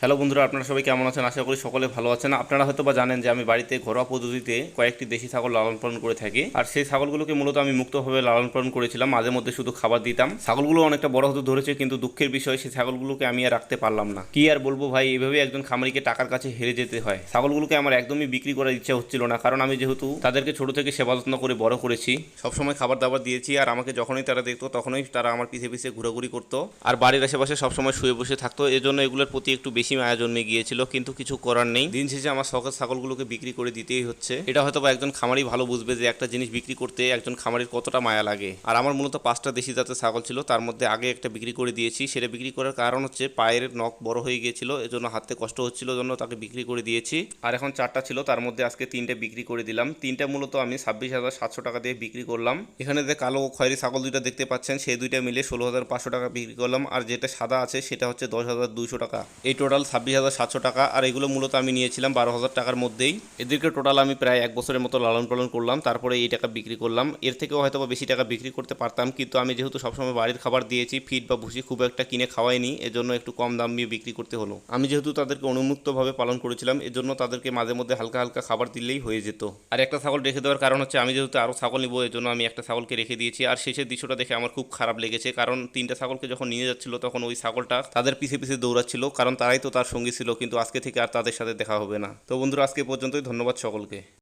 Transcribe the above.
Hello বন্ধুরা, আপনারা সবাই কেমন আছেন? আশা করি সকলে ভালো আছেন। আপনারা হয়তো বা জানেন যে আমি বাড়িতে ঘরোয়া পদ্ধতিতে কয়েকটি দেশি ছাগল লালন পালন করে থাকি। আর সেই ছাগলগুলোকে মূলত আমি মুক্তভাবে লালন পালন করেছিলাম। মাঝে মধ্যে শুধু খাবার দিতাম। ছাগলগুলো অনেকটা বড় হতে ধরেছে, কিন্তু দুঃখের বিষয়, সেই ছাগলগুলোকে আমি আর রাখতে পারলাম না। কি আর বলব ভাই এইভাবে একজন খামারিকে টাকার কাছে হেরে যেতে হয়। ছাগলগুলোকে আমার একদমই বিক্রি করার ইচ্ছা হচ্ছিল না, কারণ আমি যেহেতু তাদেরকে ছোট থেকে সেবা যত্ন করে বড় করেছি, সবসময় খাবার দাবার দিয়েছি, আর আমাকে যখনই তারা দেখতো, তখনই তারা আমার পিছে পিছে ঘোরাঘুরি করতো। আর বাড়ির আশেপাশে সবসময় শুয়ে বসে থাকতো। এজন্য এগুলোর প্রতি একটু বেশি মায়া জন্মে গিয়েছিল, কিন্তু কিছু করার নেই। দিন শেষে আমার শখের ছাগলগুলোকে বিক্রি করে দিতেই হচ্ছে। এটা হয়তো বা একজন খামারি ভালো বুঝবে যে একটা জিনিস বিক্রি করতে একজন খামারির কতটা মায়া লাগে। আর আমার মূলত পাঁচটা দেশি জাতের ছাগল ছিল, তার মধ্যে আগে একটা বিক্রি করে দিয়েছি। সেটা বিক্রি করার কারণ হচ্ছে পায়ের নখ বড় হয়ে গিয়েছিল, এজন্য হাতে কষ্ট হচ্ছিল, জন্য তাকে বিক্রি করে দিয়েছি। আর এখন চারটা ছিল, তার মধ্যে আজকে তিনটে বিক্রি করে দিলাম। তিনটা মূলত আমি ছাব্বিশ হাজার সাতশো টাকা দিয়ে বিক্রি করলাম। এখানে যে কালো ও খয়েরি ছাগল দুইটা দেখতে পাচ্ছেন, সেই দুইটা মিলে ষোলো হাজার পাঁচশো টাকা বিক্রি করলাম। আর যেটা সাদা আছে, সেটা হচ্ছে দশ হাজার দুইশো টাকা। এই টোটাল ছাব্বিশ হাজার সাতশো টাকা, আর এগুলো মূলত আমি নিয়েছিলাম বারো হাজার টাকার মধ্যেই। এদেরকে টোটাল আমি প্রায় এক বছরের মতো লালন পালন করলাম, তারপরে এই টাকা বিক্রি করলাম। এর থেকেও হয়তো বেশি টাকা বিক্রি করতে পারতাম, কিন্তু আমি যেহেতু সবসময় বাড়ির খাবার দিয়েছি ফিড বা ভুসি খুব একটা কিনে খাওয়াইনি, এজন্য একটু কম দাম দিয়ে বিক্রি করতে হলো। আমি যেহেতু তাদেরকে অনুমুক্তভাবে পালন করেছিলাম, এজন্য তাদেরকে মাঝে মধ্যে হালকা হালকা খাবার দিলেই হয়ে যেত। আর একটা ছাগল রেখে দেওয়ার কারণ হচ্ছে, আমি যেহেতু আরও ছাগল নিবো, এজন্য আমি একটা ছাগলকে রেখে দিয়েছি। আর শেষের দৃশ্যটা দেখে আমার খুব খারাপ লেগেছে, কারণ তিনটা ছাগলকে যখন নিয়ে যাচ্ছিল, তখন ওই ছাগলটা তাদের পিছে পিছে দৌড়াচ্ছিল, কারণ তারাই তো তার সঙ্গী ছিল, কিন্তু আজকে থেকে আর তাদের সাথে দেখা হবে না। তো বন্ধুরা, আজকে পর্যন্তই। ধন্যবাদ সকলকে।